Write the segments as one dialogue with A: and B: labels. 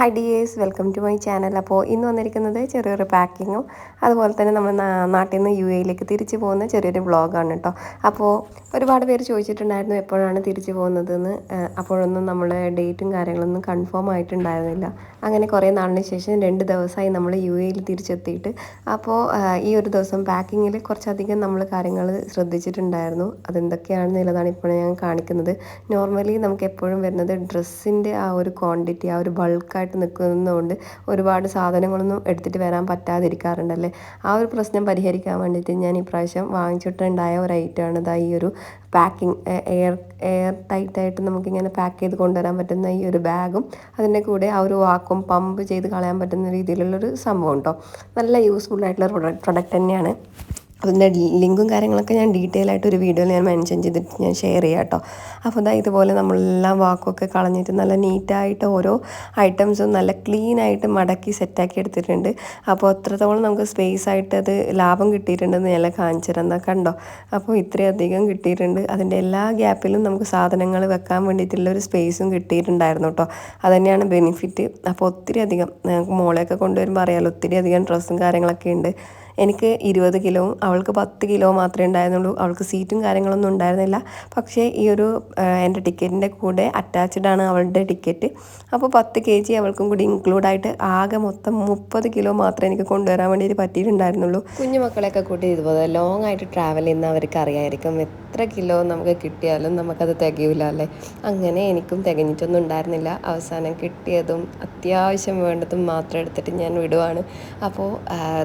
A: Hi dears welcome to my channel അപ്പോൾ ഇന്ന് വന്നിരിക്കുന്നത് ചെറിയൊരു പാക്കിങ്ങും അതുപോലെ തന്നെ നമ്മൾ നാട്ടിൽ നിന്ന് യു എയിലേക്ക് തിരിച്ചു പോകുന്ന ചെറിയൊരു വ്ളോഗാണ് കേട്ടോ അപ്പോൾ ഒരുപാട് പേര് ചോദിച്ചിട്ടുണ്ടായിരുന്നു എപ്പോഴാണ് തിരിച്ചു പോകുന്നതെന്ന്. അപ്പോഴൊന്നും നമ്മൾ ഡേറ്റും കാര്യങ്ങളൊന്നും കൺഫേം ആയിട്ടുണ്ടായിരുന്നില്ല. അങ്ങനെ കുറേ നാളിന് ശേഷം രണ്ട് ദിവസമായി നമ്മൾ യു എയിൽ തിരിച്ചെത്തിയിട്ട്. അപ്പോൾ ഈ ഒരു ദിവസം പാക്കിങ്ങിൽ കുറച്ചധികം നമ്മൾ കാര്യങ്ങൾ ശ്രദ്ധിച്ചിട്ടുണ്ടായിരുന്നു. അതെന്തൊക്കെയാണെന്നുള്ളതാണ് ഇപ്പോൾ ഞാൻ കാണിക്കുന്നത്. നോർമലി നമുക്ക് എപ്പോഴും വരുന്നത് ഡ്രസ്സിന്റെ ആ ഒരു ക്വാണ്ടിറ്റി ആ ഒരു ബൾക്കായിട്ട് നിൽക്കുന്നതുകൊണ്ട് ഒരുപാട് സാധനങ്ങളൊന്നും എടുത്തിട്ട് വരാൻ പറ്റാതിരിക്കാറുണ്ടല്ലേ? ആ ഒരു പ്രശ്നം പരിഹരിക്കാൻ വേണ്ടിയിട്ട് ഞാൻ ഇപ്രാവശ്യം വാങ്ങിച്ചിട്ടുണ്ടായ ഒരു ഐറ്റമാണ് ഇതാ ഈ ഒരു പാക്കിംഗ് എയർ എയർ ടൈറ്റായിട്ട് നമുക്കിങ്ങനെ പാക്ക് ചെയ്ത് കൊണ്ടുവരാൻ പറ്റുന്ന ഈ ഒരു ബാഗും അതിന്റെ കൂടെ ആ ഒരു വാക്കും പമ്പ് ചെയ്ത് കളയാൻ പറ്റുന്ന രീതിയിലുള്ളൊരു സംഭവം കേട്ടോ നല്ല യൂസ്ഫുൾ ആയിട്ടുള്ള പ്രൊഡക്റ്റ് തന്നെയാണ്. അതിന്റെ ലിങ്കും കാര്യങ്ങളൊക്കെ ഞാൻ ഡീറ്റെയിൽ ആയിട്ട് ഒരു വീഡിയോയിൽ ഞാൻ മെൻഷൻ ചെയ്തിട്ട് ഞാൻ ഷെയർ ചെയ്യാം കേട്ടോ അപ്പോൾ ഇതാ ഇതുപോലെ നമ്മളെല്ലാം വാക്കൊക്കെ കളഞ്ഞിട്ട് നല്ല നീറ്റായിട്ട് ഓരോ ഐറ്റംസും നല്ല ക്ലീൻ ആയിട്ട് മടക്കി സെറ്റാക്കി എടുത്തിട്ടുണ്ട്. അപ്പോൾ അത്രത്തോളം നമുക്ക് സ്പേസ് ആയിട്ട് അത് ലാഭം കിട്ടിയിട്ടുണ്ടെന്ന് ഞാൻ കാണിച്ചു കണ്ടോ? അപ്പോൾ ഇത്രയധികം കിട്ടിയിട്ടുണ്ട്. അതിന്റെ എല്ലാ ഗ്യാപ്പിലും നമുക്ക് സാധനങ്ങൾ വെക്കാൻ വേണ്ടിയിട്ടുള്ള ഒരു സ്പേസും കിട്ടിയിട്ടുണ്ടായിരുന്നു കേട്ടോ അതുതന്നെയാണ് ബെനിഫിറ്റ് അപ്പോൾ ഒത്തിരി അധികം മോളെയൊക്കെ കൊണ്ടുവരുമ്പോൾ അറിയാമല്ലോ ഒത്തിരി അധികം ഡ്രസ്സും കാര്യങ്ങളൊക്കെ ഉണ്ട്. എനിക്ക് ഇരുപത് കിലോവും അവൾക്ക് പത്ത് കിലോ മാത്രമേ ഉണ്ടായിരുന്നുള്ളൂ. അവൾക്ക് സീറ്റും കാര്യങ്ങളൊന്നും ഉണ്ടായിരുന്നില്ല. പക്ഷേ ഈ ഒരു എന്റെ ടിക്കറ്റിന്റെ കൂടെ അറ്റാച്ച്ഡ് ആണ് അവളുടെ ടിക്കറ്റ്. അപ്പോൾ പത്ത് കെ ജി അവൾക്കും കൂടി ഇൻക്ലൂഡായിട്ട് ആകെ മൊത്തം മുപ്പത് കിലോ മാത്രമേ എനിക്ക് കൊണ്ടുവരാൻ വേണ്ടിയിട്ട് പറ്റിയിട്ടുണ്ടായിരുന്നുള്ളൂ. കുഞ്ഞു മക്കളെയൊക്കെ കൂട്ടി ഇതുപോലെ ലോങ് ആയിട്ട് ട്രാവൽ ചെയ്യുന്ന അവർക്ക് അറിയായിരിക്കും എത്ര കിലോ നമുക്ക് കിട്ടിയാലും നമുക്കത് തികയില്ല അല്ലേ? അങ്ങനെ എനിക്കും തികഞ്ഞിട്ടൊന്നും ഉണ്ടായിരുന്നില്ല. അവസാനം കിട്ടിയതും അത്യാവശ്യം വേണ്ടതും മാത്രം എടുത്തിട്ട് ഞാൻ വിടുവാണ്. അപ്പോൾ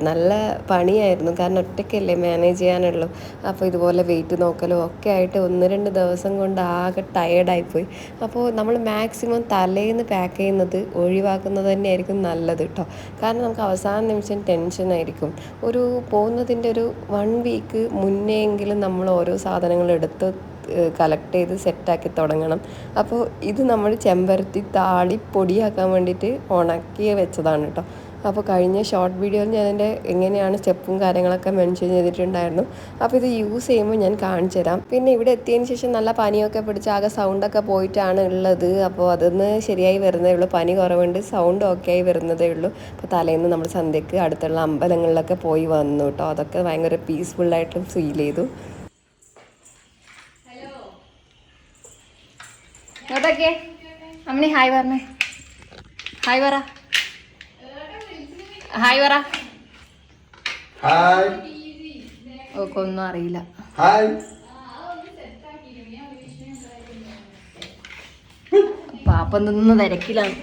A: നല്ല പണിയായിരുന്നു. കാരണം ഒറ്റയ്ക്കല്ലേ മാനേജ് ചെയ്യാനുള്ളൂ. അപ്പോൾ ഇതുപോലെ വെയിറ്റ് നോക്കലും ഒക്കെ ആയിട്ട് ഒന്ന് രണ്ട് ദിവസം കൊണ്ട് ആകെ ടയേർഡായിപ്പോയി അപ്പോൾ നമ്മൾ മാക്സിമം തലേന്ന് പാക്ക് ചെയ്യുന്നത് ഒഴിവാക്കുന്നത് തന്നെയായിരിക്കും നല്ലത് കേട്ടോ കാരണം നമുക്ക് അവസാന നിമിഷം ടെൻഷനായിരിക്കും ഒരു പോകുന്നതിന്റെ ഒരു വൺ വീക്ക് മുന്നേയെങ്കിലും നമ്മൾ ഓരോ സാധനങ്ങൾ എടുത്ത് കളക്ട് ചെയ്ത് സെറ്റാക്കി തുടങ്ങണം. അപ്പോൾ ഇത് നമ്മൾ ചെമ്പരത്തി താളി പൊടിയാക്കാൻ വേണ്ടിയിട്ട് ഉണക്കി വെച്ചതാണ് കേട്ടോ അപ്പോൾ കഴിഞ്ഞ ഷോർട്ട് വീഡിയോയിൽ ഞാൻ എന്റെ എങ്ങനെയാണ് സ്റ്റെപ്പും കാര്യങ്ങളൊക്കെ മെൻഷൻ ചെയ്തിട്ടുണ്ടായിരുന്നു. അപ്പോൾ ഇത് യൂസ് ചെയ്യുമ്പോൾ ഞാൻ കാണിച്ചു തരാം. പിന്നെ ഇവിടെ എത്തിയതിന് ശേഷം നല്ല പനിയൊക്കെ പിടിച്ച് ആകെ സൗണ്ടൊക്കെ പോയിട്ടാണ് ഉള്ളത്. അപ്പോൾ അതൊന്ന് ശരിയായി വരുന്നേ ഉള്ളൂ. പനി കുറവുണ്ട് സൗണ്ട് ഓക്കെ ആയി വരുന്നതേ ഉള്ളൂ. അപ്പോൾ തലേന്ന് നമ്മൾ സന്ധ്യക്ക് അടുത്തുള്ള അമ്പലങ്ങളിലൊക്കെ പോയി വന്നു കേട്ടോ. അതൊക്കെ ഭയങ്കര പീസ്ഫുള്ളായിട്ട് ഫീൽ ചെയ്തു.
B: അമ്മണി ഹായ് പറഞ്ഞേ. ഹായ് പറ. ഹായ് പറ.
C: ഹായ്.
B: ഓക്കെ ഒന്നും അറിയില്ല.
C: ഹായ്.
B: പാപ്പ തിരക്കിലാണ്.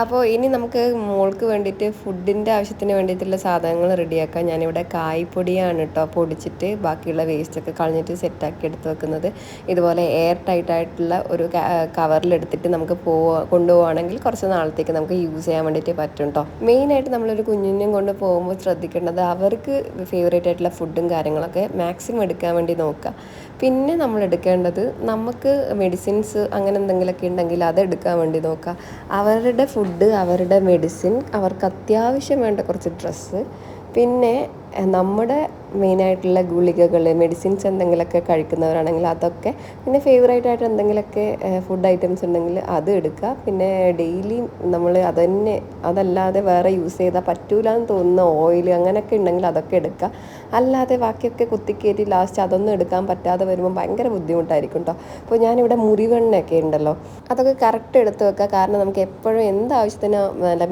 A: അപ്പോൾ ഇനി നമുക്ക് മോൾക്ക് വേണ്ടിയിട്ട് ഫുഡിന്റെ ആവശ്യത്തിന് വേണ്ടിയിട്ടുള്ള സാധനങ്ങൾ റെഡിയാക്കാം ഞാനിവിടെ കായ്പൊടിയാണ് കേട്ടോ പൊടിച്ചിട്ട് ബാക്കിയുള്ള വേസ്റ്റൊക്കെ കളഞ്ഞിട്ട് സെറ്റാക്കി എടുത്ത് വെക്കുന്നത്. ഇതുപോലെ എയർ ടൈറ്റ് ആയിട്ടുള്ള ഒരു കവറിലെടുത്തിട്ട് നമുക്ക് പോവാ കൊണ്ടുപോവുകയാണെങ്കിൽ കുറച്ച് നാളത്തേക്ക് നമുക്ക് യൂസ് ചെയ്യാൻ വേണ്ടിയിട്ട് പറ്റും കേട്ടോ മെയിനായിട്ട് നമ്മളൊരു കുഞ്ഞിനെയും കൊണ്ട് പോകുമ്പോൾ ശ്രദ്ധിക്കേണ്ടത് അവർക്ക് ഫേവറേറ്റ് ആയിട്ടുള്ള ഫുഡും കാര്യങ്ങളൊക്കെ മാക്സിമം എടുക്കാൻ വേണ്ടി നോക്കുക. പിന്നെ നമ്മൾ എടുക്കേണ്ടത് നമുക്ക് മെഡിസിൻസ് അങ്ങനെ എന്തെങ്കിലുമൊക്കെ ഉണ്ടെങ്കിൽ അത് എടുക്കാൻ വേണ്ടി നോക്കുക. അവരുടെ ഫുഡ് അവരുടെ മെഡിസിൻ അവർക്ക് അത്യാവശ്യം വേണ്ട കുറച്ച് ഡ്രസ്സ് പിന്നെ നമ്മുടെ മെയിനായിട്ടുള്ള ഗുളികകൾ മെഡിസിൻസ് എന്തെങ്കിലുമൊക്കെ കഴിക്കുന്നവരാണെങ്കിൽ അതൊക്കെ പിന്നെ ഫേവറേറ്റ് ആയിട്ട് എന്തെങ്കിലുമൊക്കെ ഫുഡ് ഐറ്റംസ് ഉണ്ടെങ്കിൽ അത് എടുക്കുക. പിന്നെ ഡെയിലി നമ്മൾ അതന്നെ അതല്ലാതെ വേറെ യൂസ് ചെയ്താൽ പറ്റൂല എന്ന് തോന്നുന്ന ഓയിൽ അങ്ങനെയൊക്കെ ഉണ്ടെങ്കിൽ അതൊക്കെ എടുക്കുക. അല്ലാതെ ബാക്കിയൊക്കെ കുത്തിക്കയറ്റി ലാസ്റ്റ് അതൊന്നും എടുക്കാൻ പറ്റാതെ വരുമ്പോൾ ഭയങ്കര ബുദ്ധിമുട്ടായിരിക്കും കേട്ടോ അപ്പോൾ ഞാനിവിടെ മുറിവെണ്ണയൊക്കെ ഉണ്ടല്ലോ അതൊക്കെ കറക്റ്റ് എടുത്ത് വെക്കുക. കാരണം നമുക്ക് എപ്പോഴും എന്ത് ആവശ്യത്തിന്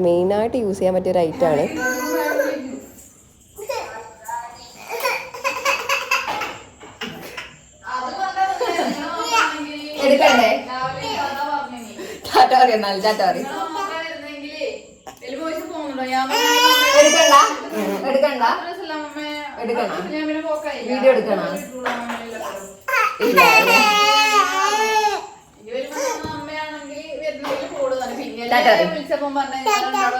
A: മെയിനായിട്ട് യൂസ് ചെയ്യാൻ പറ്റിയ ഒരു ഐറ്റമാണ്
B: ടാറ്റ പറയും നല്ല ടാറ്റ പറയും. എടുക്കണ്ട. എടുക്കണ്ട. എടുക്കണ വീഡിയോ എടുക്കണ? ടാറ്റ പറയും
D: വിളിച്ചപ്പം പറഞ്ഞ
B: പിന്നെ പ്ലാൻ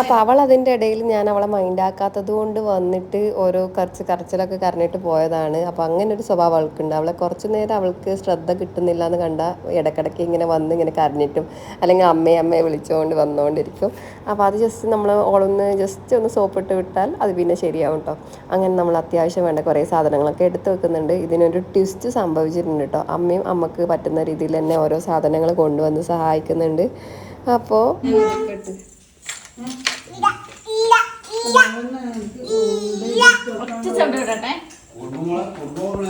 A: അപ്പോൾ അവൾ അതിന്റെ ഇടയിൽ ഞാൻ അവളെ മൈൻഡ് മൈൻഡാക്കാത്തത് കൊണ്ട് വന്നിട്ട് ഓരോ കറച്ച് കരച്ചിലൊക്കെ കരഞ്ഞിട്ട് പോയതാണ്. അപ്പോൾ അങ്ങനെ ഒരു സ്വഭാവം അവൾക്കുണ്ട്. അവളെ കുറച്ച് നേരം അവൾക്ക് ശ്രദ്ധ കിട്ടുന്നില്ല എന്ന് കണ്ട ഇടക്കിടക്ക് ഇങ്ങനെ വന്ന് ഇങ്ങനെ കരഞ്ഞിട്ടും അല്ലെങ്കിൽ അമ്മയെ അമ്മയെ വിളിച്ചുകൊണ്ട് വന്നുകൊണ്ടിരിക്കും അപ്പോൾ അത് ജസ്റ്റ് നമ്മൾ ഓളൊന്ന് ജസ്റ്റ് ഒന്ന് സോപ്പിട്ട് വിട്ടാൽ അത് പിന്നെ ശരിയാവും കേട്ടോ അങ്ങനെ നമ്മൾ അത്യാവശ്യം വേണ്ട കുറേ സാധനങ്ങളൊക്കെ എടുത്ത് വെക്കുന്നുണ്ട്. ഇതിനൊരു ട്വിസ്റ്റ് സംഭവിച്ചിട്ടുണ്ട് കേട്ടോ അമ്മയും അമ്മയ്ക്ക് പറ്റുന്ന രീതിയിൽ തന്നെ ഓരോ സാധനങ്ങൾ കൊണ്ടുവന്ന് സഹായിക്കുന്നുണ്ട്. അപ്പോൾ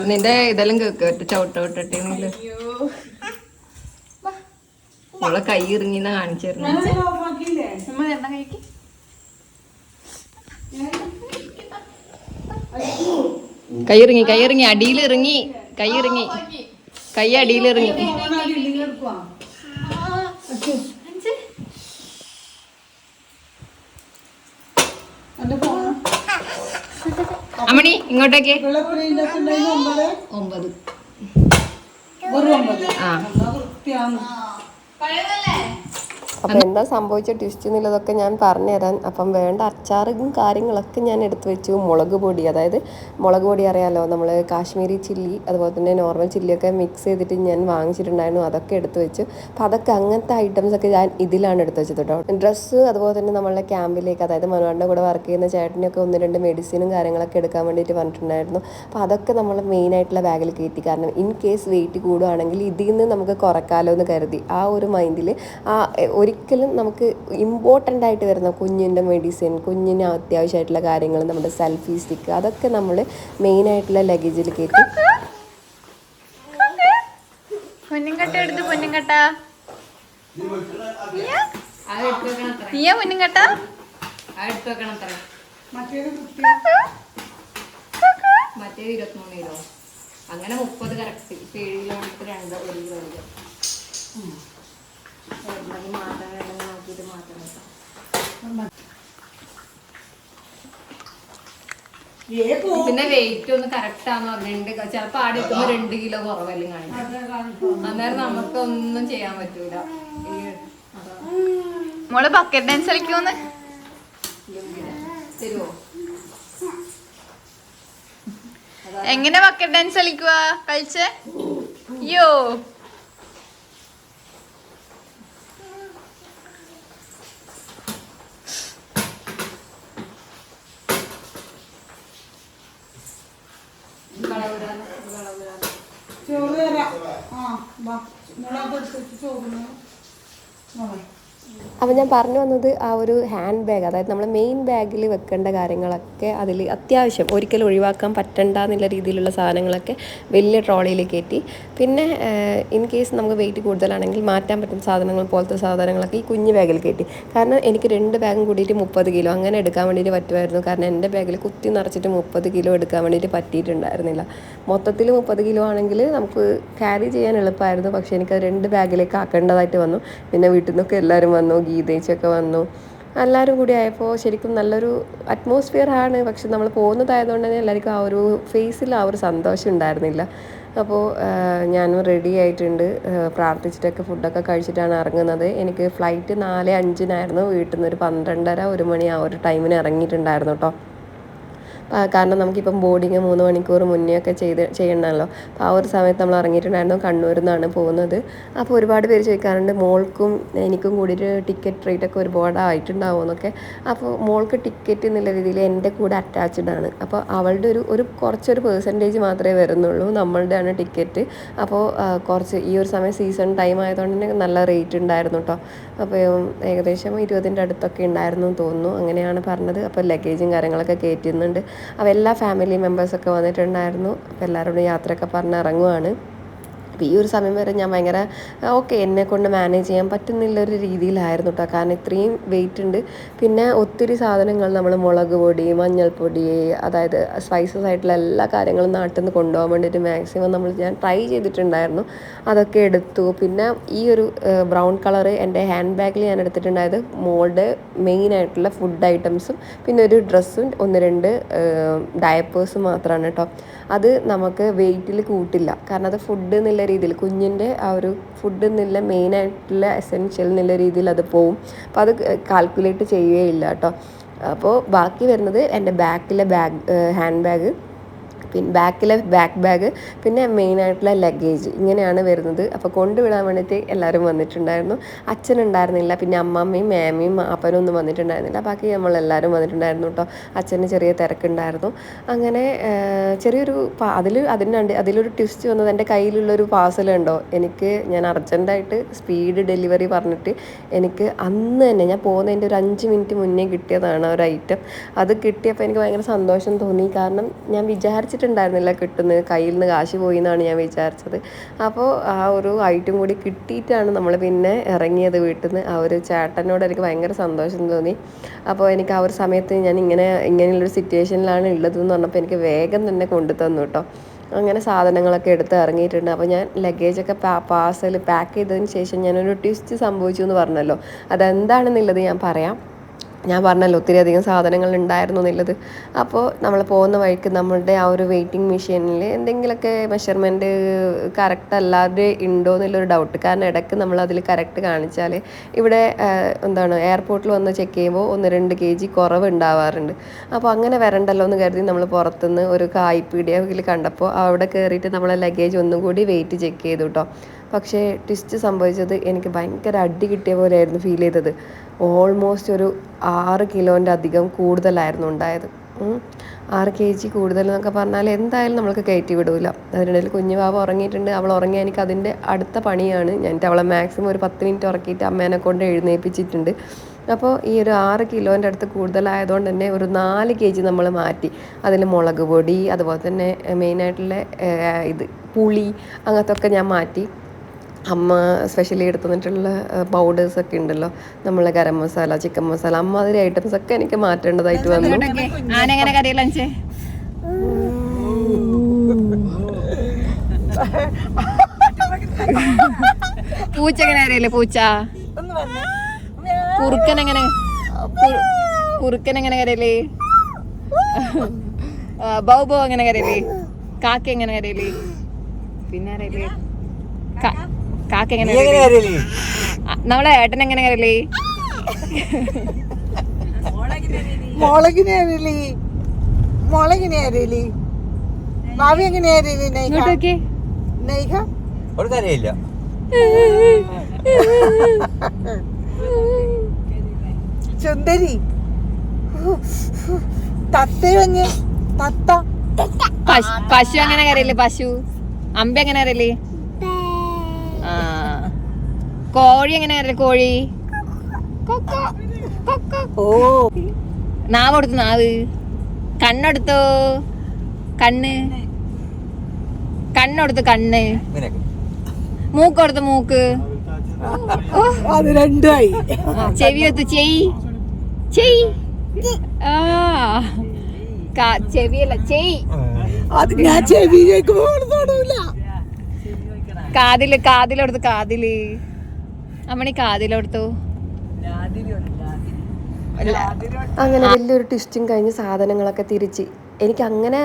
A: നിന്റെ ഇതെല്ലാം കേട്ടോ ചവിട്ട വിട്ടെ ഓളെ കൈ ഇറങ്ങി കാണിച്ചിരുന്നു
B: ഉമ്മ ചേട്ടൻ കഴിക്ക്
A: കൈ ഇറങ്ങി കൈ ഇറങ്ങി അടിയിൽ ഇറങ്ങി കൈ ഇറങ്ങി കൈ അടിയിൽ ഇറങ്ങി അമ്മണി ഇങ്ങോട്ടേക്ക്. ഒമ്പത്. ആ. അപ്പോൾ എന്താ സംഭവിച്ച ട്വിസ്റ്റ് എന്നുള്ളതൊക്കെ ഞാൻ പറഞ്ഞുതരാൻ അപ്പം വേണ്ട അച്ചാറും കാര്യങ്ങളൊക്കെ ഞാൻ എടുത്തു വെച്ചു. മുളക് പൊടി അതായത് മുളക് പൊടി അറിയാലോ നമ്മൾ കാശ്മീരി ചില്ലി അതുപോലെ തന്നെ നോർമൽ ചില്ലിയൊക്കെ മിക്സ് ചെയ്തിട്ട് ഞാൻ വാങ്ങിച്ചിട്ടുണ്ടായിരുന്നു. അതൊക്കെ എടുത്തു വെച്ചു. അപ്പം അതൊക്കെ അങ്ങനത്തെ ഐറ്റംസ് ഒക്കെ ഞാൻ ഇതിലാണ് എടുത്തു വെച്ചത് കേട്ടോ ഡ്രസ്സ് അതുപോലെ തന്നെ നമ്മളെ ക്യാമ്പിലേക്ക് അതായത് മനുവാടിന്റെ കൂടെ വർക്ക് ചെയ്യുന്ന ചേട്ടനൊക്കെ ഒന്ന് രണ്ട് മെഡിസിനും കാര്യങ്ങളൊക്കെ എടുക്കാൻ വേണ്ടിയിട്ട് പറഞ്ഞിട്ടുണ്ടായിരുന്നു. അപ്പോൾ അതൊക്കെ നമ്മൾ മെയിൻ ആയിട്ടുള്ള ബാഗിൽ കയറ്റി. കാരണം ഇൻ കേസ് വെയിറ്റ് കൂടുകയാണെങ്കിൽ ഇതിൽ നിന്ന് നമുക്ക് കുറക്കാലോ എന്ന് കരുതി. ആ ഒരു മൈൻഡിൽ ആ ഒരിക്കലും നമുക്ക് ഇമ്പോർട്ടന്റ് ആയിട്ട് വരുന്ന കുഞ്ഞിന്റെ മെഡിസിൻ കുഞ്ഞിന് അത്യാവശ്യമായിട്ടുള്ള കാര്യങ്ങൾ നമ്മുടെ സെൽഫി സ്റ്റിക്ക് അതൊക്കെ നമ്മൾ മെയിൻ ആയിട്ടുള്ള ലഗേജിൽ കയറ്റി.
B: എടുത്ത് നീയാ
A: മറ്റേത് ഇരുപത്തിമൂന്ന് കിലോ. അങ്ങനെ മുപ്പത് കറക്റ്റ് ഇപ്പം ഏഴ് കിലോമീറ്റർ രണ്ട് ഒരു കിലോമീറ്റർ മാറ്റാൻ വേണമെങ്കിൽ നോക്കിയിട്ട് പിന്നെ വെയിറ്റ് ഒന്ന് കറക്റ്റ് ആന്ന് പറഞ്ഞിട്ടുണ്ട്. ചിലപ്പോ ആടെ എത്തുമ്പോ രണ്ട് കിലോ കുറവല്ലേ കാണിക്കും അന്നേരം നമുക്ക് ഒന്നും ചെയ്യാൻ പറ്റൂല.
B: മോൾ ബക്കറ്റ് ഡാൻസ് കളിക്കൂന്ന്
A: തരുവോ?
B: എങ്ങനെ ബക്കറ്റ് ഡാൻസ് കളിക്കുക കളിച്ചേ? യോ
C: ചോറ് തരാം. ആ വാ. മുളകെടുത്തിട്ട് ചോറിന് മോളെ
A: അപ്പോൾ ഞാൻ പറഞ്ഞു വന്നത് ആ ഒരു ഹാൻഡ് ബാഗ് അതായത് നമ്മൾ മെയിൻ ബാഗിൽ വെക്കേണ്ട കാര്യങ്ങളൊക്കെ അതിൽ അത്യാവശ്യം ഒരിക്കലും ഒഴിവാക്കാൻ പറ്റണ്ട എന്നുള്ള രീതിയിലുള്ള സാധനങ്ങളൊക്കെ വലിയ ട്രോളിയിൽ കയറ്റി പിന്നെ ഇൻ കേസ് നമുക്ക് വെയിറ്റ് കൂടുതലാണെങ്കിൽ മാറ്റാൻ പറ്റുന്ന സാധനങ്ങൾ പോലത്തെ സാധനങ്ങളൊക്കെ ഈ കുഞ്ഞു ബാഗിൽ കയറ്റി കാരണം എനിക്ക് രണ്ട് ബാഗും കൂടിയിട്ട് മുപ്പത് കിലോ അങ്ങനെ എടുക്കാൻ വേണ്ടിയിട്ട് പറ്റുമായിരുന്നു. കാരണം എന്റെ ബാഗിൽ കുത്തി നിറച്ചിട്ട് മുപ്പത് കിലോ എടുക്കാൻ വേണ്ടിയിട്ട് പറ്റിയിട്ടുണ്ടായിരുന്നില്ല. മൊത്തത്തിൽ മുപ്പത് കിലോ ആണെങ്കിൽ നമുക്ക് ക്യാരി ചെയ്യാൻ എളുപ്പമായിരുന്നു. പക്ഷേ എനിക്കത് രണ്ട് ബാഗിലേക്ക് ആക്കേണ്ടതായിട്ട് വന്നു. പിന്നെ വീട്ടിൽ നിന്നൊക്കെ എല്ലാവരും വന്നു ഗീതേച്ചൊക്കെ വന്നു. എല്ലാവരും കൂടി ആയപ്പോൾ ശരിക്കും നല്ലൊരു അറ്റ്മോസ്ഫിയർ ആണ്. പക്ഷെ നമ്മൾ പോകുന്നതായതുകൊണ്ട് തന്നെ എല്ലാവർക്കും ആ ഒരു ഫേസിൽ ആ ഒരു സന്തോഷം ഉണ്ടായിരുന്നില്ല. അപ്പോൾ ഞാനും റെഡി ആയിട്ടുണ്ട്. പ്രാർത്ഥിച്ചിട്ടൊക്കെ ഫുഡൊക്കെ കഴിച്ചിട്ടാണ് ഇറങ്ങുന്നത്. എനിക്ക് ഫ്ലൈറ്റ് നാല് അഞ്ചിനായിരുന്നു. വീട്ടിൽ നിന്ന് ഒരു പന്ത്രണ്ടര ഒരു മണി ആ ഒരു ടൈമിന് ഇറങ്ങിയിട്ടുണ്ടായിരുന്നു കേട്ടോ കാരണം നമുക്കിപ്പം ബോർഡിങ് മൂന്ന് മണിക്കൂർ മുന്നേ ഒക്കെ ചെയ്ത് ചെയ്യണമല്ലോ. അപ്പോൾ ആ ഒരു സമയത്ത് നമ്മൾ ഇറങ്ങിയിട്ടുണ്ടായിരുന്നു. കണ്ണൂരിൽ നിന്നാണ് പോകുന്നത്. അപ്പോൾ ഒരുപാട് പേര് ചോദിക്കാറുണ്ട് മോൾക്കും എനിക്കും കൂടിയിട്ട് ടിക്കറ്റ് റേറ്റ് ഒക്കെ ഒരുപാട് ആയിട്ടുണ്ടാവും എന്നൊക്കെ. അപ്പോൾ മോൾക്ക് ടിക്കറ്റ് എന്നുള്ള രീതിയിൽ എന്റെ കൂടെ അറ്റാച്ച്ഡ് ആണ്. അപ്പോൾ അവളുടെ ഒരു ഒരു കുറച്ചൊരു പേഴ്സന്റേജ് മാത്രമേ വരുന്നുള്ളൂ. നമ്മളുടെയാണ് ടിക്കറ്റ് അപ്പോൾ കുറച്ച് ഈ ഒരു സമയം സീസൺ ടൈം ആയതുകൊണ്ട് തന്നെ നല്ല റേറ്റ് ഉണ്ടായിരുന്നു കേട്ടോ അപ്പോൾ ഏകദേശം ഇരുപതിന്റെ അടുത്തൊക്കെ ഉണ്ടായിരുന്നു എന്ന് തോന്നുന്നു. അങ്ങനെയാണ് പറഞ്ഞത്. അപ്പോൾ ലഗേജും കാര്യങ്ങളൊക്കെ കയറ്റുന്നുണ്ട് അപ്പോൾ എല്ലാ ഫാമിലി മെമ്പേഴ്സൊക്കെ വന്നിട്ടുണ്ടായിരുന്നു. അപ്പോൾ എല്ലാവരോടും യാത്രയൊക്കെ പറഞ്ഞ് ഇറങ്ങുവാണ്. അപ്പോൾ ഈ ഒരു സമയം വരെ ഞാൻ ഭയങ്കര ഓക്കെ എന്നെ കൊണ്ട് മാനേജ് ചെയ്യാൻ പറ്റുന്നില്ല ഒരു രീതിയിലായിരുന്നു കേട്ടോ കാരണം ഇത്രയും വെയിറ്റ് ഉണ്ട്. പിന്നെ ഒത്തിരി സാധനങ്ങൾ നമ്മൾ മുളക് പൊടി മഞ്ഞൾപ്പൊടി അതായത് സ്പൈസസ് ആയിട്ടുള്ള എല്ലാ കാര്യങ്ങളും നാട്ടിൽ നിന്ന് കൊണ്ടുപോകാൻ വേണ്ടിയിട്ട് മാക്സിമം നമ്മൾ ഞാൻ ട്രൈ ചെയ്തിട്ടുണ്ടായിരുന്നു. അതൊക്കെ എടുത്തു. പിന്നെ ഈ ഒരു ബ്രൗൺ കളർ എന്റെ ഹാൻഡ് ബാഗിൽ ഞാൻ എടുത്തിട്ടുണ്ടായത് മോളുടെ മെയിൻ ആയിട്ടുള്ള ഫുഡ് ഐറ്റംസും പിന്നെ ഒരു ഡ്രസ്സും ഒന്ന് രണ്ട് ഡയപ്പേഴ്സും മാത്രമാണ് കേട്ടോ അത് നമുക്ക് വെയിറ്റിൽ കൂട്ടില്ല. കാരണം അത് ഫുഡ് എന്നുള്ള രീതിയിൽ കുഞ്ഞിന്റെ ആ ഒരു ഫുഡ് എന്നുള്ള മെയിനായിട്ടുള്ള എസെൻഷ്യൽ എന്നുള്ള രീതിയിൽ അത് പോവും. അപ്പോൾ അത് കാൽക്കുലേറ്റ് ചെയ്യുകയില്ല കേട്ടോ. അപ്പോൾ ബാക്കി വരുന്നത് എന്റെ ബാക്കിലെ ബാഗ് ഹാൻഡ് ബാഗ് പിന്നെ ബാക്കിലെ ബാക്ക് ബാഗ് പിന്നെ മെയിൻ ആയിട്ടുള്ള ലഗേജ് ഇങ്ങനെയാണ് വരുന്നത്. അപ്പോൾ കൊണ്ടുവിടാൻ വേണ്ടിയിട്ട് എല്ലാവരും വന്നിട്ടുണ്ടായിരുന്നു. അച്ഛൻ ഉണ്ടായിരുന്നില്ല പിന്നെ അമ്മമ്മയും മാമിയും അപ്പനും ഒന്നും വന്നിട്ടുണ്ടായിരുന്നില്ല. ബാക്കി നമ്മൾ എല്ലാവരും വന്നിട്ടുണ്ടായിരുന്നു കേട്ടോ അച്ഛന് ചെറിയ തിരക്കുണ്ടായിരുന്നു. അങ്ങനെ ചെറിയൊരു അതിൽ അതിനുണ്ട് അതിലൊരു ട്വിസ്റ്റ് വന്നത് എന്റെ കയ്യിലുള്ളൊരു പാഴ്സലുണ്ടോ എനിക്ക് ഞാൻ അർജന്റായിട്ട് സ്പീഡ് ഡെലിവറി പറഞ്ഞിട്ട് എനിക്ക് അന്ന് തന്നെ ഞാൻ പോകുന്നതിന്റെ ഒരു അഞ്ച് മിനിറ്റ് മുന്നേ കിട്ടിയതാണ് ഒരു ഐറ്റം അത് കിട്ടിയപ്പോൾ എനിക്ക് ഭയങ്കര സന്തോഷം തോന്നി. കാരണം ഞാൻ വിചാരിച്ചിട്ടുണ്ടായിരുന്നില്ല കിട്ടുന്നത്. കയ്യിൽ നിന്ന് കാശ് പോയി എന്നാണ് ഞാൻ വിചാരിച്ചത്. അപ്പോൾ ആ ഒരു ഐറ്റം കൂടി കിട്ടിയിട്ടാണ് നമ്മൾ പിന്നെ ഇറങ്ങിയത് വീട്ടിൽ നിന്ന് ആ ഒരു ചേട്ടനോട് എനിക്ക് ഭയങ്കര സന്തോഷം തോന്നി. അപ്പോൾ എനിക്ക് ആ ഒരു സമയത്ത് ഞാൻ ഇങ്ങനെ ഇങ്ങനെയുള്ളൊരു സിറ്റുവേഷനിലാണ് ഉള്ളതെന്ന് പറഞ്ഞപ്പോൾ എനിക്ക് വേഗം തന്നെ കൊണ്ടു തന്നു കേട്ടോ. അങ്ങനെ സാധനങ്ങളൊക്കെ എടുത്ത് ഇറങ്ങിയിട്ടുണ്ട്. അപ്പോൾ ഞാൻ ലഗേജൊക്കെ പാ പാർസൽ പാക്ക് ചെയ്തതിന് ശേഷം ഞാനൊരു ട്വിസ്റ്റ് സംഭവിച്ചു എന്ന് പറഞ്ഞല്ലോ. അതെന്താണെന്നുള്ളത് ഞാൻ പറയാം. ഞാൻ പറഞ്ഞല്ലോ ഒത്തിരി അധികം സാധനങ്ങൾ ഉണ്ടായിരുന്നു എന്നുള്ളത്. അപ്പോൾ നമ്മൾ പോകുന്ന വഴിക്ക് നമ്മളുടെ ആ ഒരു വെയിറ്റിംഗ് മെഷീനിൽ എന്തെങ്കിലുമൊക്കെ മെഷർമെന്റ് കറക്റ്റ് അല്ലാതെ ഉണ്ടോ എന്നുള്ളൊരു ഡൗട്ട് കാരണം ഇടയ്ക്ക് നമ്മൾ അതിൽ കറക്റ്റ് കാണിച്ചാൽ ഇവിടെ എന്താണ് എയർപോർട്ടിൽ വന്ന് ചെക്ക് ചെയ്യുമ്പോൾ ഒന്ന് രണ്ട് കെ ജി കുറവ് ഉണ്ടാവാറുണ്ട്. അപ്പോൾ അങ്ങനെ വരണ്ടല്ലോ എന്ന് കരുതി നമ്മൾ പുറത്തുനിന്ന് ഒരു കായ്പീടിയയിൽ കണ്ടപ്പോൾ അവിടെ കയറിയിട്ട് നമ്മളെ ലഗേജ് ഒന്നും കൂടി വെയിറ്റ് ചെക്ക് ചെയ്തു കേട്ടോ. പക്ഷേ ട്വിസ്റ്റ് സംഭവിച്ചത് എനിക്ക് ഭയങ്കര അടി കിട്ടിയ പോലെയായിരുന്നു ഫീൽ ചെയ്തത്. ഓൾമോസ്റ്റ് ഒരു ആറ് കിലോന്റെ അധികം കൂടുതലായിരുന്നു ഉണ്ടായത്. ആറ് കെ ജി കൂടുതൽ എന്നൊക്കെ പറഞ്ഞാൽ എന്തായാലും നമ്മൾക്ക് കയറ്റി വിടൂല. അതിനിടയിൽ കുഞ്ഞു ബാബ ഉറങ്ങിയിട്ടുണ്ട്. അവൾ ഉറങ്ങിയ എനിക്ക് അതിന്റെ അടുത്ത പണിയാണ്. ഞാൻ അവളെ മാക്സിമം ഒരു പത്ത് മിനിറ്റ് ഉറക്കിയിട്ട് അമ്മേനെ കൊണ്ട് എഴുന്നേൽപ്പിച്ചിട്ടുണ്ട് അപ്പോൾ ഈ ഒരു ആറ് കിലോന്റെ അടുത്ത് കൂടുതലായതുകൊണ്ട് തന്നെ ഒരു നാല് കെ ജി നമ്മൾ മാറ്റി. അതിൽ മുളക് പൊടി അതുപോലെ തന്നെ മെയിനായിട്ടുള്ള ഇത് പുളി അങ്ങനത്തെ ഒക്കെ ഞാൻ മാറ്റി. അമ്മ സ്പെഷ്യലി എടുത്തു തന്നിട്ടുള്ള പൗഡേഴ്സ് ഒക്കെ ഉണ്ടല്ലോ. നമ്മളെ ഗരം മസാല ചിക്കൻ മസാല അമ്മാതിരി ഐറ്റംസ് ഒക്കെ എനിക്ക് മാറ്റേണ്ടതായിട്ട് വന്നു.
B: പൂച്ച എങ്ങനെ അറിയില്ലേ പൂച്ച? കുറുക്കൻ എങ്ങനെ? കുറു- കുറുക്കൻ എങ്ങനെ കരയില്ലേ ബൗ ബൗ എങ്ങനെ കരയില്ലേ കാക്ക എങ്ങനെ കരയില്ലേ പിന്നെ അറിയില്ലേ കാക്ക എങ്ങനെ? നമ്മളെ ഏട്ടൻ എങ്ങനെ കരയില്ലേ
C: മുളകിനെ അറിയില്ലേ മുളകിനെ അറിയില്ലേ ഭാവി എങ്ങനെ
D: ഒരു
C: സുന്ദരി. തത്ത
B: പശു പശു എങ്ങനെ കരയില്ലേ പശു. അമ്പ എങ്ങനെ കരയില്ലേ കോഴി എങ്ങനെ കോഴി? കൊക്കോ, കൊക്കോ.
C: ഓ.
B: നാവ് കൊടുത്തു നാവ്? കണ്ണെടുത്തോ? കണ്ണ്? കണ്ണെടുത്ത് കണ്ണ്?
D: ഇങ്ങനെയൊക്കെ.
B: മൂക്ക്?
C: അത് രണ്ടായി
B: ചെവി എടുത്ത് ചെയ് ചെയ് ആ. കാ- ചെവിയല്ല ചെയ്
C: അത് ഞാൻ ചെവി കേൾക്കുമ്പോ തൊടൂല
B: കാതിൽ കാതിലെടുത്തു കാതിൽ. അമ്മണി കാതിലെടുത്തു.
A: അങ്ങനെ വലിയൊരു ട്വിസ്റ്റും കഴിഞ്ഞ് സാധനങ്ങളൊക്കെ തിരിച്ച്. എനിക്ക് അങ്ങനെ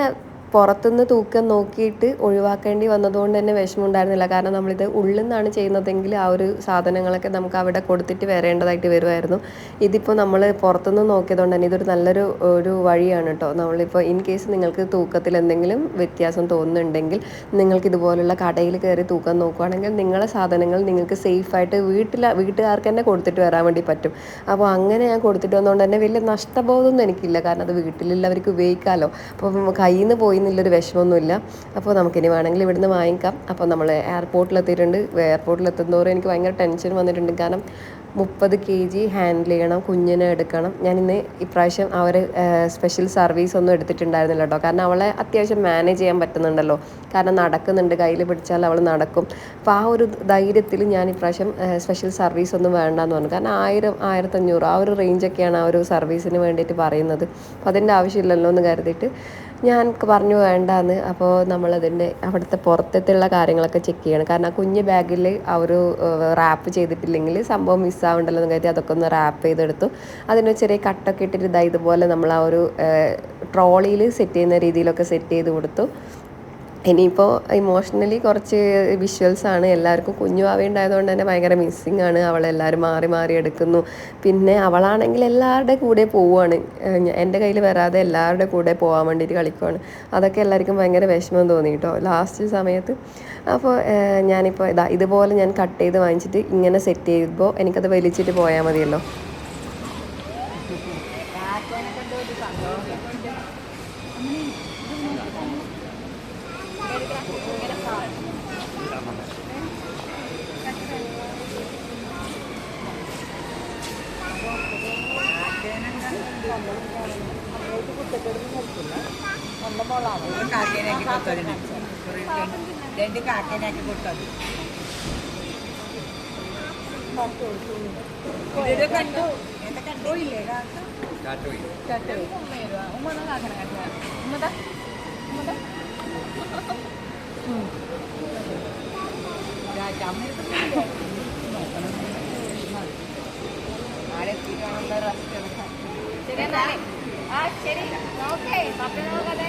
A: പുറത്തുനിന്ന് തൂക്കം നോക്കിയിട്ട് ഒഴിവാക്കേണ്ടി വന്നതുകൊണ്ട് തന്നെ വിഷമം ഉണ്ടായിരുന്നില്ല കാരണം നമ്മളിത് ഉള്ളിൽ നിന്നാണ് ചെയ്യുന്നതെങ്കിൽ ആ ഒരു സാധനങ്ങളൊക്കെ നമുക്ക് അവിടെ കൊടുത്തിട്ട് വരേണ്ടതായിട്ട് വരുമായിരുന്നു. ഇതിപ്പോൾ നമ്മൾ പുറത്തുനിന്ന് നോക്കിയതുകൊണ്ട് തന്നെ ഇതൊരു നല്ലൊരു ഒരു വഴിയാണ് കേട്ടോ. നമ്മളിപ്പോൾ ഇൻ കേസ് നിങ്ങൾക്ക് തൂക്കത്തിൽ എന്തെങ്കിലും വ്യത്യാസം തോന്നുന്നുണ്ടെങ്കിൽ നിങ്ങൾക്ക് ഇതുപോലുള്ള കടയിൽ കയറി തൂക്കം നോക്കുകയാണെങ്കിൽ നിങ്ങളെ സാധനങ്ങൾ നിങ്ങൾക്ക് സേഫായിട്ട് വീട്ടിൽ വീട്ടുകാർക്ക് തന്നെ കൊടുത്തിട്ട് വരാൻ വേണ്ടി പറ്റും. അപ്പോൾ അങ്ങനെ ഞാൻ കൊടുത്തിട്ട് വന്നതുകൊണ്ട് തന്നെ വലിയ നഷ്ടബോധമൊന്നും എനിക്കില്ല. കാരണം അത് വീട്ടിലുള്ളവർക്ക് ഉപയോഗിക്കാമല്ലോ അപ്പോൾ കയ്യിൽ നിന്ന് പോയി എന്നുള്ളൊരു വിഷമമൊന്നുമില്ല. അപ്പോൾ നമുക്കിനി വേണമെങ്കിൽ ഇവിടുന്ന് വാങ്ങിക്കാം. അപ്പോൾ നമ്മൾ എയർപോർട്ടിലെത്തിയിട്ടുണ്ട് എയർപോർട്ടിലെത്തുന്നതോറും എനിക്ക് ഭയങ്കര ടെൻഷൻ വന്നിട്ടുണ്ട്. കാരണം മുപ്പത് കെ ജി ഹാൻഡിൽ ചെയ്യണം കുഞ്ഞിനെ എടുക്കണം. ഞാൻ ഇന്ന് ഇപ്രാവശ്യം അവർ സ്പെഷ്യൽ സർവീസ് ഒന്നും എടുത്തിട്ടുണ്ടായിരുന്നില്ല കേട്ടോ. കാരണം അവളെ അത്യാവശ്യം മാനേജ് ചെയ്യാൻ പറ്റുന്നുണ്ടല്ലോ. കാരണം നടക്കുന്നുണ്ട് കയ്യിൽ പിടിച്ചാൽ അവൾ നടക്കും. അപ്പോൾ ആ ഒരു ധൈര്യത്തിൽ ഞാൻ ഇപ്രാവശ്യം സ്പെഷ്യൽ സർവീസ് ഒന്നും വേണ്ടെന്ന് പറഞ്ഞു. കാരണം ആയിരം ആയിരത്തഞ്ഞൂറ് ആ ഒരു റേഞ്ചൊക്കെയാണ് ആ ഒരു സർവീസിന് വേണ്ടിയിട്ട് പറയുന്നത്. അപ്പോൾ അതിന്റെ ആവശ്യമില്ലല്ലോ എന്ന് കരുതിയിട്ട് ഞാൻ പറഞ്ഞു വേണ്ടാന്ന്. അപ്പോൾ നമ്മളതിന്റെ അവിടുത്തെ പുറത്തുള്ള കാര്യങ്ങളൊക്കെ ചെക്ക് ചെയ്യണം. കാരണം ആ കുഞ്ഞ് ബാഗിൽ ആ ഒരു റാപ്പ് ചെയ്തിട്ടില്ലെങ്കിൽ സംഭവം മിസ്സാവണ്ടല്ലോ എന്ന് കരുതി അതൊക്കെ ഒന്ന് റാപ്പ് ചെയ്തെടുത്തു. അതിന് ചെറിയ കട്ടൊക്കെ ഇട്ടിട്ട് ഇതാ ഇതുപോലെ നമ്മൾ ആ ഒരു ട്രോളിയിൽ സെറ്റ് ചെയ്യുന്ന രീതിയിലൊക്കെ സെറ്റ് ചെയ്ത് കൊടുത്തു. ഇനിയിപ്പോൾ ഇമോഷണലി കുറച്ച് വിഷ്വൽസ് ആണ്. എല്ലാവർക്കും കുഞ്ഞു ആവേണ്ടായതുകൊണ്ട് തന്നെ ഭയങ്കര മിസ്സിങ് ആണ്. അവളെല്ലാവരും മാറി മാറി എടുക്കുന്നു. പിന്നെ അവളാണെങ്കിൽ എല്ലാവരുടെ കൂടെ പോവുകയാണ്. എന്റെ കയ്യിൽ വരാതെ എല്ലാവരുടെ കൂടെ പോകാൻ വേണ്ടിയിട്ട് കളിക്കുവാണ്. അതൊക്കെ എല്ലാവർക്കും ഭയങ്കര വിഷമം തോന്നി കേട്ടോ ലാസ്റ്റ് സമയത്ത് അപ്പോൾ ഞാനിപ്പോൾ ഇതാ ഇതുപോലെ ഞാൻ കട്ട് ചെയ്ത് വാങ്ങിച്ചിട്ട് ഇങ്ങനെ സെറ്റ് ചെയ്യുമ്പോൾ എനിക്കത് വലിച്ചിട്ട് പോയാൽ മതിയല്ലോ.
C: കാക്കേനാക്കി കൊടുത്തതിന് രണ്ട് കാക്കേനാക്കി കൊടുത്തത്. ഇത് കണ്ടു. എന്താ കണ്ടോ ഇല്ലേ?
B: ശരി എന്നാലേ. ആ ശരി. ഓക്കെ പപ്പ നോക്കട്ടെ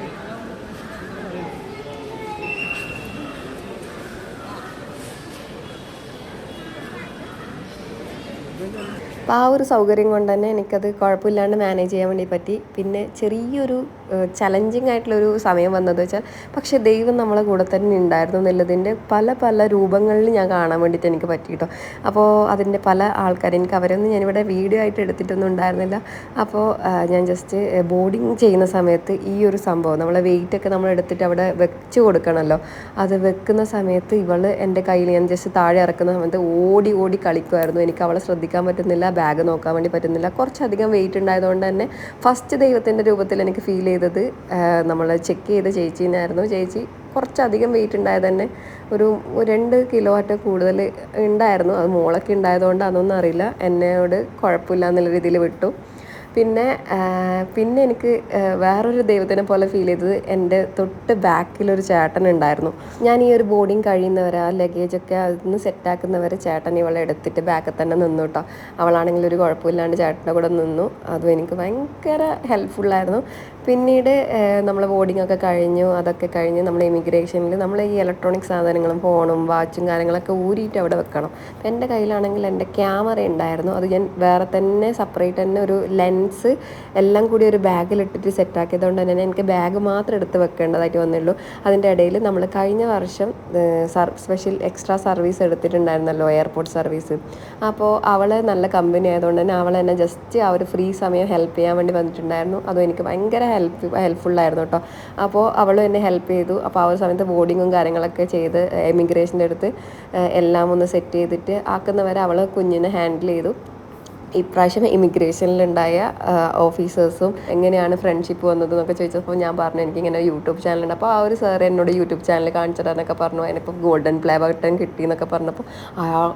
A: അപ്പോൾ ആ ഒരു സൗകര്യം കൊണ്ട് തന്നെ എനിക്കത് കുഴപ്പമില്ലാണ്ട് മാനേജ് ചെയ്യാൻ വേണ്ടി പറ്റി. പിന്നെ ചെറിയൊരു ചലഞ്ചിങ് ആയിട്ടുള്ളൊരു സമയം വന്നത് വെച്ചാൽ പക്ഷേ ദൈവം നമ്മളെ കൂടെ തന്നെ ഉണ്ടായിരുന്നു എന്നുള്ളതിന്റെ പല പല രൂപങ്ങളിൽ ഞാൻ കാണാൻ വേണ്ടിയിട്ട് എനിക്ക് പറ്റി കേട്ടോ അപ്പോൾ അതിന്റെ പല ആൾക്കാർ എനിക്ക് അവരൊന്നും ഞാനിവിടെ വീഡിയോ ആയിട്ട് എടുത്തിട്ടൊന്നും ഉണ്ടായിരുന്നില്ല. അപ്പോൾ ഞാൻ ജസ്റ്റ് ബോർഡിങ് ചെയ്യുന്ന സമയത്ത് ഈ ഒരു സംഭവം നമ്മളെ വെയിറ്റ് ഒക്കെ നമ്മൾ എടുത്തിട്ട് അവിടെ വെച്ച് കൊടുക്കണമല്ലോ അത് വെക്കുന്ന സമയത്ത് ഇവൾ എന്റെ കയ്യിൽ ഞാൻ ജസ്റ്റ് താഴെ ഇറക്കുന്ന സമയത്ത് ഓടി ഓടി കളിക്കുമായിരുന്നു എനിക്ക് അവളെ ശ്രദ്ധിക്കാൻ പറ്റുന്നില്ല ബാഗ് നോക്കാൻ വേണ്ടി പറ്റുന്നില്ല. കുറച്ചധികം വെയിറ്റ് ഉണ്ടായതുകൊണ്ട് തന്നെ ഫസ്റ്റ് ദൈവത്തിന്റെ രൂപത്തിൽ എനിക്ക് ഫീൽ ചെയ്തത്. നമ്മൾ ചെക്ക് ചെയ്ത ചേച്ചീനായിരുന്നു ചേച്ചി കുറച്ചധികം വെയിറ്റ് ഉണ്ടായത് തന്നെ ഒരു രണ്ട് കിലോ ആറ്റ കൂടുതൽ ഉണ്ടായിരുന്നു. അത് മോളൊക്കെ ഉണ്ടായതുകൊണ്ട് അതൊന്നും അറിയില്ല. എന്നോട് കുഴപ്പമില്ല എന്നുള്ള രീതിയിൽ വിട്ടു. പിന്നെ പിന്നെ എനിക്ക് വേറൊരു ദൈവത്തിനെ പോലെ ഫീൽ ചെയ്തത് എന്റെ തൊട്ട് ബാക്കിലൊരു ചേട്ടൻ ഉണ്ടായിരുന്നു. ഞാൻ ഈ ഒരു ബോർഡിങ് കഴിയുന്നവരെ ആ ലഗേജൊക്കെ അതിന്ന് സെറ്റാക്കുന്നവരെ ചേട്ടൻ ഇവളെ എടുത്തിട്ട് ബാക്കിൽ തന്നെ നിന്നു കേട്ടോ. അവളാണെങ്കിൽ ഒരു കുഴപ്പമില്ലാണ്ട് ചേട്ടന്റെ കൂടെ നിന്നു. അതും എനിക്ക് ഭയങ്കര ഹെൽപ്ഫുള്ളായിരുന്നു പിന്നീട് നമ്മൾ ബോർഡിംഗ് ഒക്കെ കഴിഞ്ഞു അതൊക്കെ കഴിഞ്ഞ് നമ്മൾ ഇമിഗ്രേഷനിൽ നമ്മൾ ഈ ഇലക്ട്രോണിക് സാധനങ്ങളും ഫോണും വാച്ചും കാര്യങ്ങളൊക്കെ ഊരിയിട്ട് അവിടെ വെക്കണം. അപ്പം എന്റെ കയ്യിലാണെങ്കിൽ എന്റെ ക്യാമറ ഉണ്ടായിരുന്നു. അത് ഞാൻ വേറെ തന്നെ സെപ്പറേറ്റ് തന്നെ ഒരു ലെൻസ് എല്ലാം കൂടി ഒരു ബാഗിലിട്ടിട്ട് സെറ്റാക്കിയതുകൊണ്ട് തന്നെ എനിക്ക് ബാഗ് മാത്രം എടുത്ത് വെക്കേണ്ടതായിട്ട് വന്നുള്ളൂ അതിന്റെ ഇടയിൽ നമ്മൾ കഴിഞ്ഞ വർഷം സ്പെഷ്യൽ എക്സ്ട്രാ സർവീസ് എടുത്തിട്ടുണ്ടായിരുന്നല്ലോ എയർപോർട്ട് സർവീസ് അപ്പോൾ അവളെ നല്ല കമ്പനി ആയതുകൊണ്ട് തന്നെ അവൾ എന്നെ ജസ്റ്റ് ആ ഒരു ഫ്രീ സമയം ഹെൽപ്പ് ചെയ്യാൻ വേണ്ടി വന്നിട്ടുണ്ടായിരുന്നു. അതും എനിക്ക് ഭയങ്കര ഹെൽപ്പ് ഹെൽപ്ഫുള്ളായിരുന്നു കേട്ടോ. അപ്പോൾ അവൾ എന്നെ ഹെൽപ്പ് ചെയ്തു. അപ്പോൾ ആ ഒരു സമയത്ത് ബോർഡിങ്ങും കാര്യങ്ങളൊക്കെ ചെയ്ത് എമിഗ്രേഷന്റെ അടുത്ത് എല്ലാം ഒന്ന് സെറ്റ് ചെയ്തിട്ട് ആക്കുന്നവരെ അവൾ കുഞ്ഞിനെ ഹാൻഡിൽ ചെയ്തു. ഇപ്രാവശ്യം ഇമിഗ്രേഷനിലുണ്ടായ ഓഫീസേഴ്സും എങ്ങനെയാണ് ഫ്രണ്ട്ഷിപ്പ് വന്നത് എന്നൊക്കെ ചോദിച്ചപ്പോൾ ഞാൻ പറഞ്ഞു എനിക്കിങ്ങനെ യൂട്യൂബ് ചാനലുണ്ട് അപ്പോൾ ആ ഒരു സാർ എന്നോട് യൂട്യൂബ് ചാനൽ കാണിച്ചു തരാനൊക്കെ പറഞ്ഞു. അതിനിപ്പോൾ ഗോൾഡൻ പ്ലേ ബട്ടൺ കിട്ടി എന്നൊക്കെ പറഞ്ഞപ്പോൾ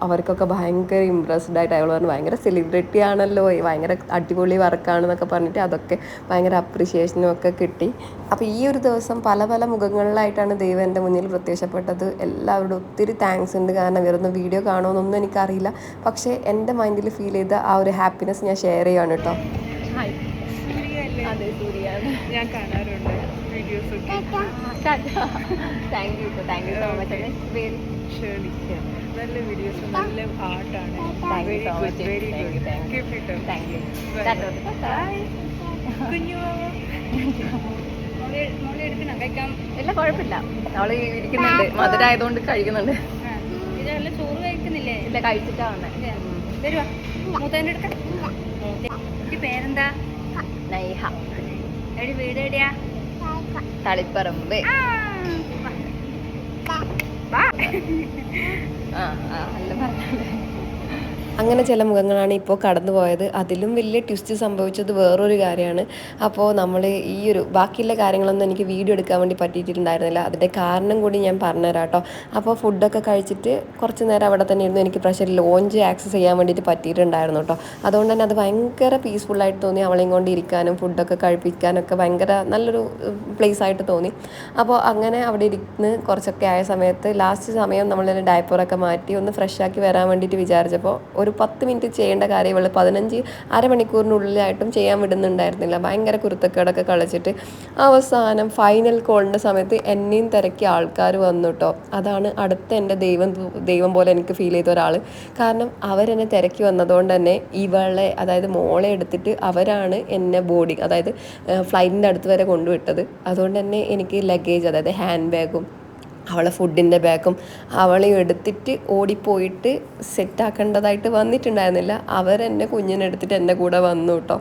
A: അവർക്കൊക്കെ ഭയങ്കര ഇമ്പ്രസ്ഡ് ആയിട്ട് അയാൾ പറഞ്ഞു ഭയങ്കര സെലിബ്രിറ്റി ആണല്ലോ ഭയങ്കര അടിപൊളി വർക്കാണെന്നൊക്കെ പറഞ്ഞിട്ട് അതൊക്കെ ഭയങ്കര അപ്രിഷിയേഷനും ഒക്കെ കിട്ടി. അപ്പോൾ ഈ ഒരു ദിവസം പല പല മുഖങ്ങളിലായിട്ടാണ് ദൈവം എന്റെ മുന്നിൽ പ്രത്യക്ഷപ്പെട്ടത്. എല്ലാവരോടും ഒത്തിരി താങ്ക്സ് ഉണ്ട്. കാരണം വേറൊന്നും വീഡിയോ കാണുമെന്നൊന്നും എനിക്കറിയില്ല. പക്ഷേ എന്റെ മൈൻഡിൽ ഫീൽ ചെയ്ത ആ ഒരു ഹാപ്പിനെസ് ഞാൻ ഷെയർ ചെയ്യാണ് കേട്ടോ.
B: അതെ സൂര്യാണ്
C: ഞാൻ കാണാറുണ്ട് വീഡിയോസ് ഒക്കെ.
B: Thank you thank you so much പേര്
C: ഷേർലി നല്ല വീഡിയോസ് നല്ല ആർട്ടാണ്
B: Thank you
C: very
B: so much.
C: Good very
B: Thank you,
C: good
B: thank you.
C: Keep it
B: thank you
C: കുഞ്ഞു
D: എടുക്കണം കഴിക്കാം
B: ഇല്ല കുഴപ്പമില്ല. അവൾ ഇരിക്കുന്നുണ്ട്. മധുരായതുകൊണ്ട് കഴിക്കുന്നുണ്ട്.
D: ചോറ് കഴിക്കുന്നില്ലേ?
B: ഇല്ല കഴിച്ചിട്ടാ വന്നെ.
D: വരുവാ. മൂത്തതിന്റെ എടുക്ക പേരെന്താ?
B: നൈഹ.
D: എടി വീട് എവിടെയാ?
B: തളിപ്പറമ്പ്. ആ ആ അല്ല പറഞ്ഞത്
A: അങ്ങനെ ചില മുഖങ്ങളാണ് ഇപ്പോൾ കടന്നു പോയത്. അതിലും വലിയ ട്വിസ്റ്റ് സംഭവിച്ചത് വേറൊരു കാര്യമാണ്. അപ്പോൾ നമ്മൾ ഈ ഒരു ബാക്കിയുള്ള കാര്യങ്ങളൊന്നും എനിക്ക് വീഡിയോ എടുക്കാൻ വേണ്ടി പറ്റിയിട്ടുണ്ടായിരുന്നില്ല. അതിന്റെ കാരണം കൂടി ഞാൻ പറഞ്ഞുതരാം കേട്ടോ. അപ്പോൾ ഫുഡൊക്കെ കഴിച്ചിട്ട് കുറച്ച് നേരം അവിടെ തന്നെ ഇരുന്നു എനിക്ക് പ്രഷർ ലോഞ്ച് ആക്സസ് ചെയ്യാൻ വേണ്ടിയിട്ട് പറ്റിയിട്ടുണ്ടായിരുന്നു കേട്ടോ. അതുകൊണ്ട് തന്നെ അത് ഭയങ്കര പീസ്ഫുള്ളായിട്ട് തോന്നി അവളെയും കൊണ്ട് ഇരിക്കാനും ഫുഡൊക്കെ കഴിപ്പിക്കാനൊക്കെ ഭയങ്കര നല്ലൊരു പ്ലേസ് ആയിട്ട് തോന്നി. അപ്പോൾ അങ്ങനെ അവിടെ ഇരുന്ന് കുറച്ചൊക്കെ ആയ സമയത്ത് ലാസ്റ്റ് സമയം നമ്മൾ ഡയപ്പറൊക്കെ മാറ്റി ഒന്ന് ഫ്രഷ് ആക്കി വരാൻ വേണ്ടിയിട്ട് വിചാരിച്ചപ്പോൾ ഒരു പത്ത് മിനിറ്റ് ചെയ്യേണ്ട കാര്യം ഇവൾ പതിനഞ്ച് അരമണിക്കൂറിനുള്ളിലായിട്ടും ചെയ്യാൻ വിടുന്നുണ്ടായിരുന്നില്ല. ഭയങ്കര കുരുത്തക്കേടൊക്കെ കളിച്ചിട്ട് അവസാനം ഫൈനൽ കോളിന്റെ സമയത്ത് എന്നെയും തിരക്കി ആൾക്കാർ വന്നു കേട്ടോ അതാണ് അടുത്ത എന്റെ ദൈവം ദൈവം പോലെ എനിക്ക് ഫീൽ ചെയ്ത ഒരാൾ കാരണം അവരെന്നെ തിരക്കി വന്നതുകൊണ്ട് തന്നെ ഇവളെ അതായത് മോളെ എടുത്തിട്ട് അവരാണ് എന്നെ ബോർഡിങ് അതായത് ഫ്ലൈറ്റിന്റെ അടുത്ത് വരെ കൊണ്ടുവിട്ടത്. അതുകൊണ്ട് തന്നെ എനിക്ക് ലഗേജ് അതായത് ഹാൻഡ് ബാഗും അവളെ ഫുഡിന്റെ ബാഗും അവളെ എടുത്തിട്ട് ഓടിപ്പോയിട്ട് സെറ്റാക്കേണ്ടതായിട്ട് വന്നിട്ടുണ്ടായിരുന്നില്ല. അവരെന്നെ കുഞ്ഞിനെടുത്തിട്ട് എന്റെ കൂടെ വന്നു കേട്ടോ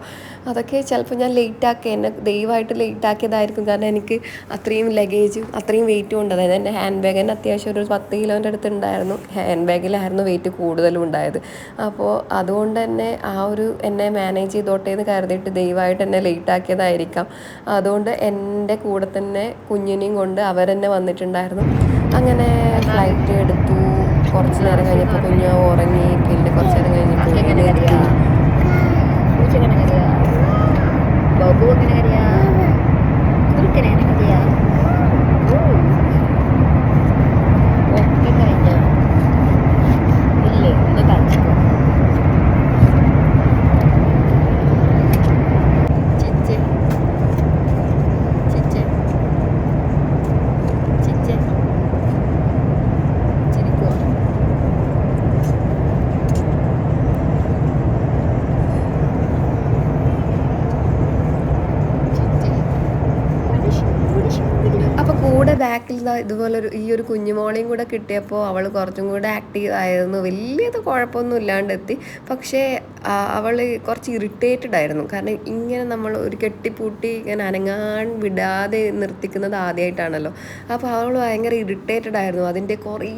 A: അതൊക്കെ ചിലപ്പോൾ ഞാൻ ലേറ്റ് ആക്കി എന്നെ ദയവായിട്ട് ലേറ്റ് ആക്കിയതായിരിക്കും. കാരണം എനിക്ക് അത്രയും ലഗേജ് അത്രയും വെയിറ്റും ഉണ്ട്. അതായത് എന്റെ ഹാൻഡ് ബാഗ് തന്നെ അത്യാവശ്യം ഒരു പത്ത് കിലോന്റെ അടുത്ത് ഉണ്ടായിരുന്നു. ഹാൻഡ് ബാഗിലായിരുന്നു വെയിറ്റ് കൂടുതലും ഉണ്ടായത്. അപ്പോൾ അതുകൊണ്ട് തന്നെ ആ ഒരു എന്നെ മാനേജ് ചെയ്തോട്ടെ എന്ന് കരുതിയിട്ട് ദയവായിട്ട് എന്നെ ലേറ്റ് ആക്കിയതായിരിക്കാം. അതുകൊണ്ട് എന്റെ കൂടെ തന്നെ കുഞ്ഞിനെയും കൊണ്ട് അവരെന്നെ വന്നിട്ടുണ്ടായിരുന്നു. അങ്ങനെ ഫ്ലൈറ്റ് എടുത്തു. കുറച്ച് നേരം കഴിഞ്ഞപ്പോൾ കുഞ്ഞ് ഉറങ്ങി. പിന്നെ കുറച്ച് നേരം കഴിഞ്ഞപ്പോൾ എഴുന്നേറ്റു.
B: പൂച്ചെങ്ങനെ കറിയാ ബബു എങ്ങനെ കറിയാ കുറുക്കനെ എങ്ങനെ കറിയാ ഒക്കെ കഴിഞ്ഞ ഇല്ലേ ഒന്ന് കാണിച്ചു ചിച്ച് ചിച്ച് ചിച്ച് ചിരിക്കുവോ
A: അപ്പൊ കൂടെ ബാക്കിൽ ഇതുപോലൊരു ഈ ഒരു കുഞ്ഞുമോളെയും കൂടെ കിട്ടിയപ്പോൾ അവൾ കുറച്ചും കൂടെ ആക്റ്റീവ് ആയിരുന്നു. വലിയത് കുഴപ്പമൊന്നും ഇല്ലാണ്ട് എത്തി പക്ഷേ അവൾ കുറച്ച് ഇറിറ്റേറ്റഡ് ആയിരുന്നു. കാരണം ഇങ്ങനെ നമ്മൾ ഒരു കെട്ടിപ്പൂട്ടി ഇങ്ങനെ അനങ്ങാൻ വിടാതെ നിർത്തിക്കുന്നത് ആദ്യമായിട്ടാണല്ലോ അപ്പോൾ അവൾ ഭയങ്കര ഇറിറ്റേറ്റഡ് ആയിരുന്നു. അതിന്റെ കുറേ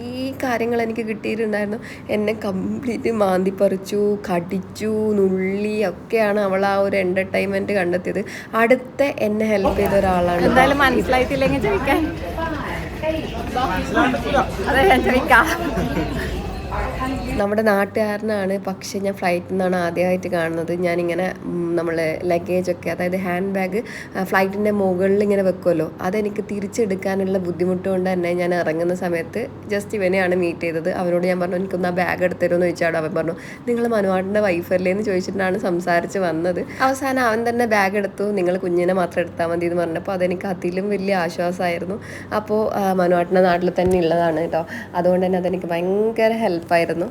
A: കാര്യങ്ങൾ എനിക്ക് കിട്ടിയിട്ടുണ്ടായിരുന്നു. എന്നെ കംപ്ലീറ്റ് മാന്തിപ്പറിച്ചു കടിച്ചു നുള്ളി ഒക്കെയാണ് അവൾ ആ ഒരു എന്റർടൈൻമെന്റ് കണ്ടെത്തിയത്. അടുത്ത എന്നെ ഹെൽപ്പ് ചെയ്ത ഒരാളാണ്.
B: എന്തായാലും മനസ്സിലായിട്ടില്ലെങ്കിൽ ചോദിക്കാൻ. അതെ ഞാൻ ചോദിക്കാം
A: നമ്മുടെ നാട്ടുകാരനാണ്. പക്ഷേ ഞാൻ ഫ്ലൈറ്റിൽ നിന്നാണ് ആദ്യമായിട്ട് കാണുന്നത്. ഞാനിങ്ങനെ നമ്മൾ ലഗേജൊക്കെ അതായത് ഹാൻഡ് ബാഗ് ഫ്ലൈറ്റിന്റെ മുകളിൽ ഇങ്ങനെ വെക്കുമല്ലോ അതെനിക്ക് തിരിച്ചെടുക്കാനുള്ള ബുദ്ധിമുട്ട് കൊണ്ട് തന്നെ ഞാൻ ഇറങ്ങുന്ന സമയത്ത് ജസ്റ്റ് ഇവനെയാണ് മീറ്റ് ചെയ്തത്. അവനോട് ഞാൻ പറഞ്ഞു എനിക്കൊന്ന് ആ ബാഗ് എടുത്തരുമെന്ന് ചോദിച്ചാണ് അവൻ പറഞ്ഞു നിങ്ങൾ മനുവാട്ടിന്റെ വൈഫല്ലേ എന്ന് ചോദിച്ചിട്ടാണ് സംസാരിച്ച് വന്നത്. അവസാനം അവൻ തന്നെ ബാഗ് എടുത്തു. നിങ്ങൾ കുഞ്ഞിനെ മാത്രം എടുത്താൽ മതി എന്ന് പറഞ്ഞപ്പോൾ അതെനിക്ക് അതിലും വലിയ ആശ്വാസമായിരുന്നു. അപ്പോൾ മനുവാട്ടിന്റെ നാട്ടിൽ തന്നെ ഉള്ളതാണ് കേട്ടോ. അതുകൊണ്ട് തന്നെ അതെനിക്ക് ഭയങ്കര ഹെൽപ്പായിരുന്നു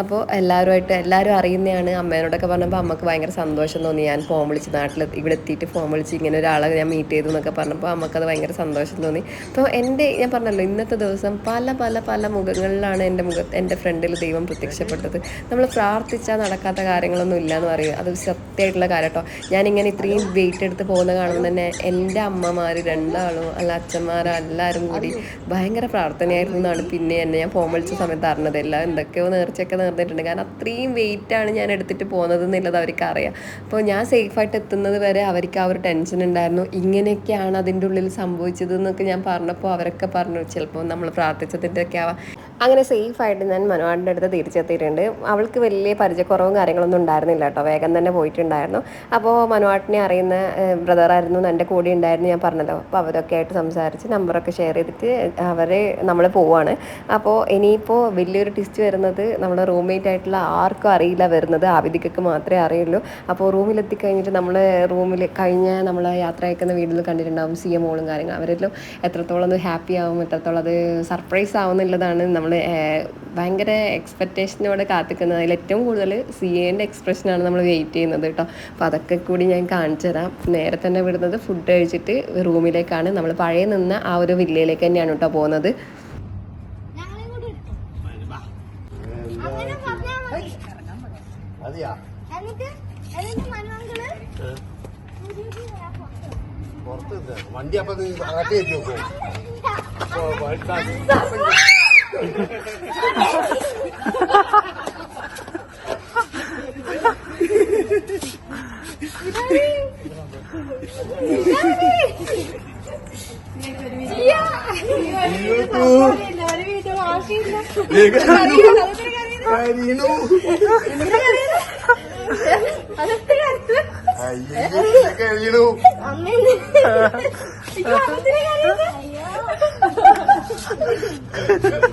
A: അപ്പോൾ എല്ലാവരുമായിട്ട് എല്ലാവരും അറിയുന്നതാണ് അമ്മേനോടൊക്കെ പറഞ്ഞപ്പോൾ അമ്മയ്ക്ക് ഭയങ്കര സന്തോഷം തോന്നി. ഞാൻ ഫോം വിളിച്ച് നാട്ടിൽ ഇവിടെ എത്തിയിട്ട് ഫോം വിളിച്ച് ഇങ്ങനെ ഒരാളെ ഞാൻ മീറ്റ് ചെയ്തു എന്നൊക്കെ പറഞ്ഞപ്പോൾ അമ്മക്കത് ഭയങ്കര സന്തോഷം തോന്നി. അപ്പോൾ എന്റെ ഞാൻ പറഞ്ഞല്ലോ ഇന്നത്തെ ദിവസം പല പല പല മുഖങ്ങളിലാണ് എന്റെ മുഖ എന്റെ ഫ്രണ്ടിൽ ദൈവം പ്രത്യക്ഷപ്പെട്ടത്. നമ്മൾ പ്രാർത്ഥിച്ചാൽ നടക്കാത്ത കാര്യങ്ങളൊന്നും ഇല്ല എന്ന് പറയും അത് സത്യമായിട്ടുള്ള കാര്യം കേട്ടോ. ഞാനിങ്ങനെ ഇത്രയും വെയിറ്റ് എടുത്ത് പോകുന്ന കാണുമ്പോൾ തന്നെ എന്റെ അമ്മമാർ രണ്ടാളും അല്ല അച്ഛന്മാരോ എല്ലാവരും കൂടി ഭയങ്കര പ്രാർത്ഥനയായിരുന്നു എന്നാണ് പിന്നെ എന്നെ ഞാൻ ഫോം വിളിച്ച സമയത്ത് അറിഞ്ഞത്. എല്ലാം എന്തൊക്കെയോ നേർച്ചയൊക്കെ നേർന്നിട്ടുണ്ട്. കാരണം അത്രയും വെയിറ്റാണ് ഞാൻ എടുത്തിട്ട് പോകുന്നത് എന്നുള്ളത് അവർക്ക് അറിയാം അപ്പോൾ ഞാൻ സേഫായിട്ട് എത്തുന്നത് വരെ അവർക്ക് ആ ഒരു ടെൻഷൻ ഉണ്ടായിരുന്നു. ഇങ്ങനെയൊക്കെയാണ് അതിന്റെ ഉള്ളിൽ സംഭവിച്ചത് എന്നൊക്കെ ഞാൻ പറഞ്ഞപ്പോൾ അവരൊക്കെ പറഞ്ഞു ചിലപ്പോൾ നമ്മൾ പ്രാർത്ഥിച്ചതിന്റെ ഒക്കെ ആവാം. അങ്ങനെ സേഫായിട്ട് ഞാൻ മനുവാടിന്റെ അടുത്ത് തിരിച്ചെത്തിയിട്ടുണ്ട്. അവൾക്ക് വലിയ പരിചയക്കുറവും കാര്യങ്ങളൊന്നും ഉണ്ടായിരുന്നില്ല കേട്ടോ. വേഗം തന്നെ പോയിട്ടുണ്ടായിരുന്നു. അപ്പോൾ മനുവാട്ടിനെ അറിയുന്ന ബ്രദറായിരുന്നു എന്റെ കൂടെ ഉണ്ടായിരുന്നു ഞാൻ പറഞ്ഞല്ലോ. അപ്പോൾ അവരൊക്കെ ആയിട്ട് സംസാരിച്ച് നമ്പറൊക്കെ ഷെയർ ചെയ്തിട്ട് അവരെ നമ്മൾ പോവാണ്. അപ്പോൾ ഇനിയിപ്പോൾ വലിയൊരു ടിസ്റ്റ് വരുന്നത് നമ്മുടെ റൂംമേറ്റ് ആയിട്ടുള്ള ആർക്കും അറിയില്ല വരുന്നത്. ആവിധിക്കൊക്കെ മാത്രമേ അറിയുള്ളൂ. അപ്പോൾ റൂമിലെത്തി കഴിഞ്ഞിട്ട് നമ്മൾ റൂമിൽ കഴിഞ്ഞ നമ്മൾ യാത്ര അയക്കുന്ന വീട്ടിൽ കണ്ടിട്ടുണ്ടാവും. സി എം മോളും കാര്യങ്ങളും. അവരെല്ലാം എത്രത്തോളം ഹാപ്പി ആവും എത്രത്തോളം അത് സർപ്രൈസ് ആവും എന്നുള്ളതാണ് നമ്മൾ ഭയങ്കര എക്സ്പെക്റ്റേഷനോടെ കാത്തിക്കുന്നത്. അതിൽ ഏറ്റവും കൂടുതൽ സി എന്റെ എക്സ്പ്രഷനാണ് നമ്മൾ വെയിറ്റ് ചെയ്യുന്നത് കേട്ടോ അപ്പോൾ അതൊക്കെ കൂടി ഞാൻ കാണിച്ചു തരാം. നേരെ തന്നെ വിടുന്നത് ഫുഡ് കഴിച്ചിട്ട് റൂമിലേക്കാണ്. നമ്മൾ പഴയ നിന്ന ആ ഒരു വില്ലയിലേക്ക് തന്നെയാണ് കേട്ടോ പോകുന്നത്.
E: പുറത്ത് ഇത്. വണ്ടി അപ്പൊ നീ അകത്ത് കരീണു കരീണു അമ്മ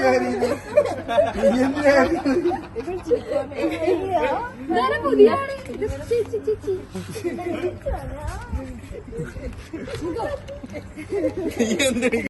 E: കരീഞ്ഞ അയ്യോ
F: പുതിയ